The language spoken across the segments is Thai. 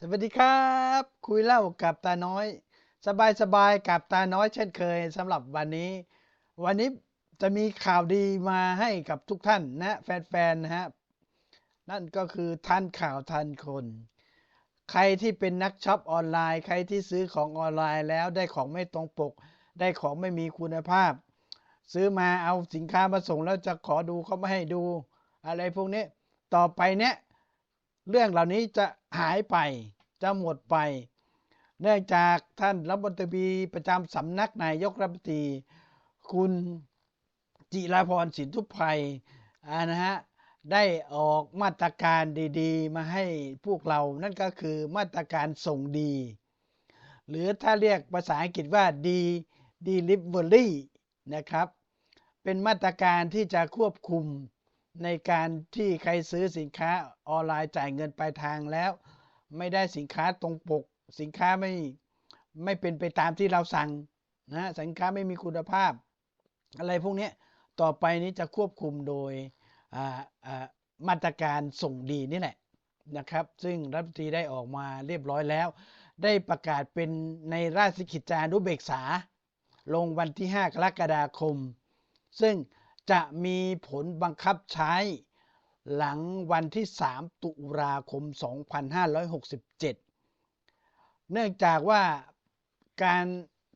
สวัสดีครับ คุยเล่ากับตาน้อย สบายสบายๆกับตาน้อยเช่นเคยสำหรับวันนี้ วันนี้จะมีข่าวดีมาให้กับทุกท่านนะแฟนๆนะฮะนั่นก็คือทันข่าวทันคน ใครที่เป็นนักช็อปออนไลน์ ใครที่ซื้อของออนไลน์แล้วได้ของไม่ตรงปก ได้ของไม่มีคุณภาพ ซื้อมาเอาสินค้ามาส่งแล้วจะขอดูเขาไม่ให้ดู อะไรพวกนี้ต่อไปเนี้ย เรื่องเหล่านี้จะหายไป จะหมดไป เนื่องจากท่านรัฐมนตรีประจำสำนักนายกรัฐมนตรีคุณจิราพรสินทุพไพรนะฮะได้ออกมาตรการดีๆ มาให้พวกเรา นั่นก็คือมาตรการส่งดี หรือถ้าเรียกภาษาอังกฤษว่า D delivery นะครับ เป็นมาตรการที่จะควบคุม ในการที่ใครซื้อสินค้าออนไลน์จ่ายเงินปลายทางแล้ว ไม่ได้สินค้าตรงปก สินค้าไม่ไม่เป็นไปตามที่เราสั่งนะสินค้าไม่มีคุณภาพ อะไรพวกนี้ต่อไปนี้จะควบคุมโดยมาตรการส่งดีนี่แหละนะครับ ซึ่งรัฐมนตรีได้ออกมาเรียบร้อยแล้ว ได้ประกาศเป็นในราชกิจจานุเบกษา ลงวันที่ 5 กรกฎาคม ซึ่ง จะมีผลบังคับใช้ หลังวันที่ 3 ตุลาคม 2567 เนื่องจากว่าการ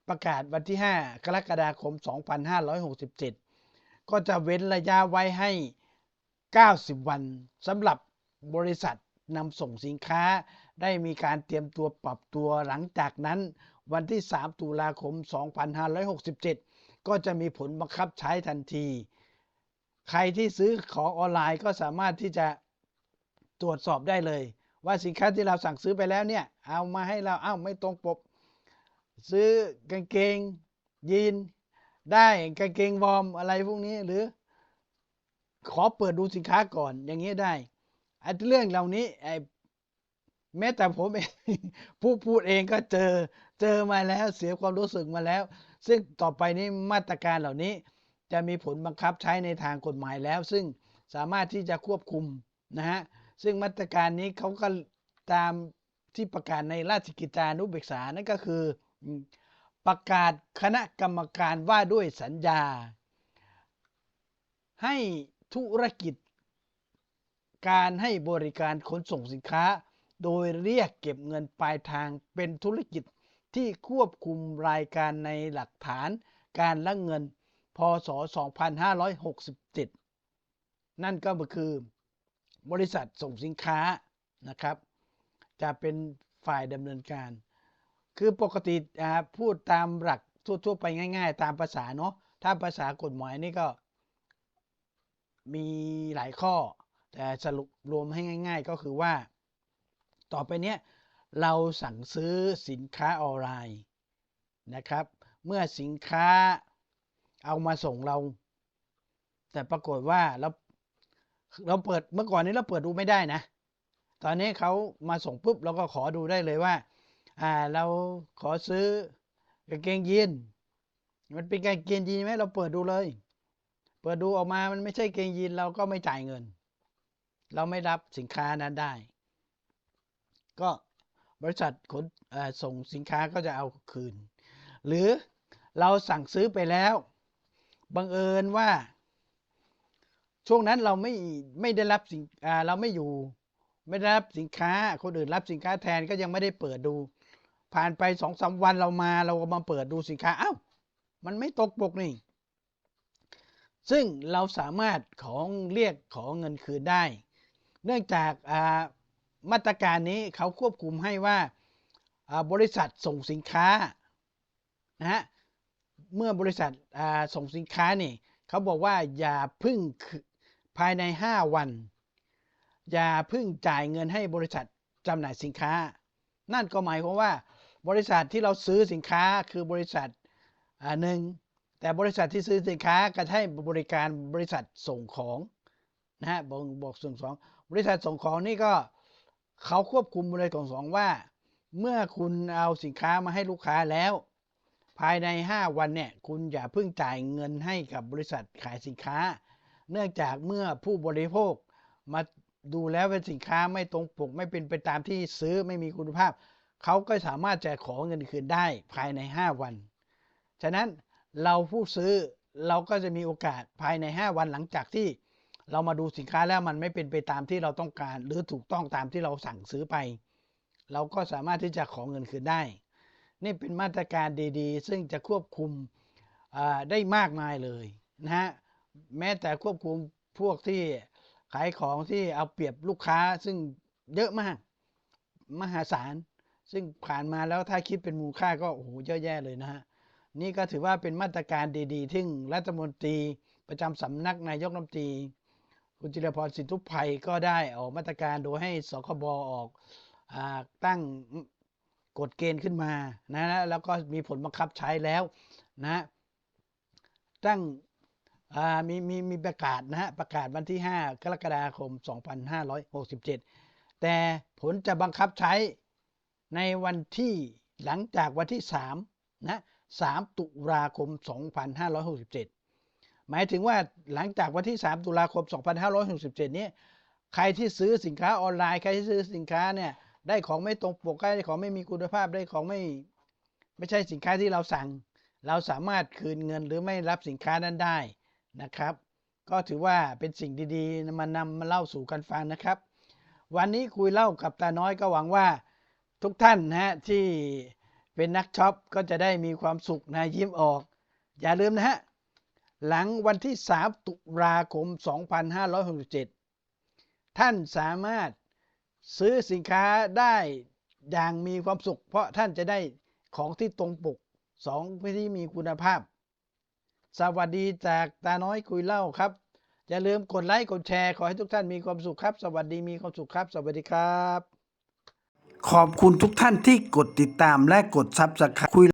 ประกาศวันที่ 5 กรกฎาคม 2567 ก็จะเว้นระยะไว้ให้ 90 วันสำหรับบริษัทนำส่งสินค้าได้มีการเตรียมตัวปรับตัวหลังจากนั้นวันที่ 3 ตุลาคม 2567 ก็จะมีผลบังคับใช้ทันที ใครที่ซื้อของออนไลน์ก็สามารถที่จะตรวจสอบได้เลย ว่าสินค้าที่เราสั่งซื้อไปแล้วเนี่ย เอามาให้เราเอ้าไม่ตรงปกซื้อกางเกงยีนได้กางเกงวอร์มอะไรพวกนี้หรือ ขอเปิดดูสินค้าก่อนอย่างนี้ได้ไอ้เรื่องเหล่านี้ไอ้แม้แต่ผมเองผู้พูดเองก็เจอเจอมาแล้วเสียความรู้สึกมาแล้ว ซึ่งต่อไปนี้มาตรการเหล่านี้ จะมีผลบังคับใช้ในทางกฎหมายแล้ว ซึ่งสามารถที่จะควบคุมนะฮะซึ่งมาตรการนี้เขาก็ตามที่ประกาศในราชกิจจานุเบกษานั่นก็คือ ประกาศคณะกรรมการว่าด้วยสัญญา ให้ธุรกิจ การให้บริการขนส่งสินค้า โดยเรียกเก็บเงินปลายทางเป็นธุรกิจที่ควบคุมรายการในหลักฐานการละเงิน พศ 2567 นั่นก็คือบริษัทส่งสินค้านะครับ จะเป็นฝ่ายดำเนินการ คือปกติพูดตามหลักทั่วๆไปง่ายๆ ตามภาษาเนาะถ้าภาษากฎหมายนี่ก็มีหลายข้อ แต่สรุปรวมให้ง่าย ๆ ก็คือว่า ต่อไปเนี้ยเราสั่งซื้อสินค้าออนไลน์นะครับ เมื่อสินค้า เอามาส่งเรา แต่ปรากฏว่าเราเราเปิดเมื่อก่อนนี้เราเปิดดูไม่ได้นะ ตอนนี้เขามาส่งปุ๊บเราก็ขอดูได้เลยว่า อ่าเราขอซื้อกางเกงยีนมันเป็นกางเกงยีนไหมเราเปิดดูเลย เปิดดูออกมามันไม่ใช่เกงยีนเราก็ไม่จ่ายเงิน เราไม่รับสินค้านั้นได้ ก็บริษัทขนส่งสินค้าก็จะเอาคืน หรือเราสั่งซื้อไปแล้ว บังเอิญว่า ช่วงนั้นเราไม่ไม่ได้รับสินเราไม่อยู่ ไม่ได้รับสินค้า คนอื่นรับสินค้าแทนก็ยังไม่ได้เปิดดู ผ่านไปสองสาวันเรามาเราก็มาเปิดดูสินค้า เอา้า มันไม่ตกปกนี่ ซึ่งเราสามารถของเรียกของเงินคืนได้ เนื่องจากมาตรการนี้เขาควบคุมให้ว่าบริษัทส่งสินค้านะฮะ เมื่อบริษัทส่งสินค้านี่เขาบอกว่าอย่าพึ่งภายใน 5 วัน อย่าพึ่งจ่ายเงินให้บริษัทจำหน่ายสินค้า นั่นก็หมายความว่า บริษัทที่เราซื้อสินค้าคือบริษัทหนึ่งแต่บริษัทที่ซื้อสินค้าก็ให้บริการบริษัทส่งของนะฮะบอกบอกส่งสองบริษัทส่งของนี่ก็เขาควบคุมบริษัทส่งสองว่า เมื่อคุณเอาสินค้ามาให้ลูกค้าแล้ว ภายใน 5 วันเนี่ยคุณอย่าเพิ่งจ่ายเงินให้กับบริษัทขายสินค้า เนื่องจากเมื่อผู้บริโภคมาดูแล้วเป็นสินค้าไม่ตรงปก ไม่เป็นไปตามที่ซื้อไม่มีคุณภาพ เขาก็สามารถจะขอเงินคืนได้ภายใน 5 วัน ฉะนั้นเราผู้ซื้อเราก็จะมีโอกาสภายใน 5 วันหลังจากที่เรามาดูสินค้าแล้วมันไม่เป็นไปตามที่เราต้องการ หรือถูกต้องตามที่เราสั่งซื้อไป เราก็สามารถที่จะขอเงินคืนได้ นี่เป็นมาตรการดีๆ ซึ่งจะควบคุมได้มากมายเลยนะฮะแม้แต่ควบคุมพวกที่ขายของที่เอาเปรียบลูกค้าซึ่งเยอะมากมหาศาล ซึ่งผ่านมาแล้วถ้าคิดเป็นมูลค่าก็โอ้โหเยอะแยะเลยนะฮะนี่ก็ถือว่าเป็นมาตรการดีๆที่รัฐมนตรีประจำสำนักนายกรัฐมนตรีคุณจิรพรสินทุพไพก็ได้ออกมาตรการโดยให้สคบออกอตั้ง กฎเกณฑ์ขึ้นมานะแล้วก็มีผลบังคับใช้แล้วนะตั้งอ่ามีมีมีประกาศนะฮะประกาศวันที่ 5 กรกฎาคม 2567 แต่ผลจะบังคับใช้ในวันที่หลังจากวันที่3นะ3ตุลาคม 2567 หมายถึงว่าหลังจากวันที่ 3 ตุลาคม 2567 นี้ใครที่ซื้อสินค้าออนไลน์ ใครที่ซื้อสินค้าเนี่ย ได้ของไม่ตรงปกได้ของไม่มีคุณภาพได้ของไม่ ไม่ใช่สินค้าที่เราสั่ง เราสามารถคืนเงินหรือไม่รับสินค้านั้นได้นะครับ ก็ถือว่าเป็นสิ่งดีๆมานำมาเล่าสู่กันฟังนะครับ วันนี้คุยเล่ากับตาน้อยก็หวังว่าทุกท่านนะฮะที่เป็นนักช็อปก็จะได้มีความสุขนะยิ้มออก อย่าลืมนะฮะหลังวันที่ 3 ตุลาคม 2567 ท่านสามารถ ซื้อสินค้าได้อย่างมีความสุข เพราะท่านจะได้ของที่ตรงปกสองที่มีคุณภาพ สวัสดีจากตาน้อยคุยเล่าครับ อย่าลืมกดไลค์กดแชร์ ขอให้ทุกท่านมีความสุขครับ สวัสดีมีความสุขครับ สวัสดีครับ ขอบคุณทุกท่านที่กดติดตามและกดซับสไครต์คุย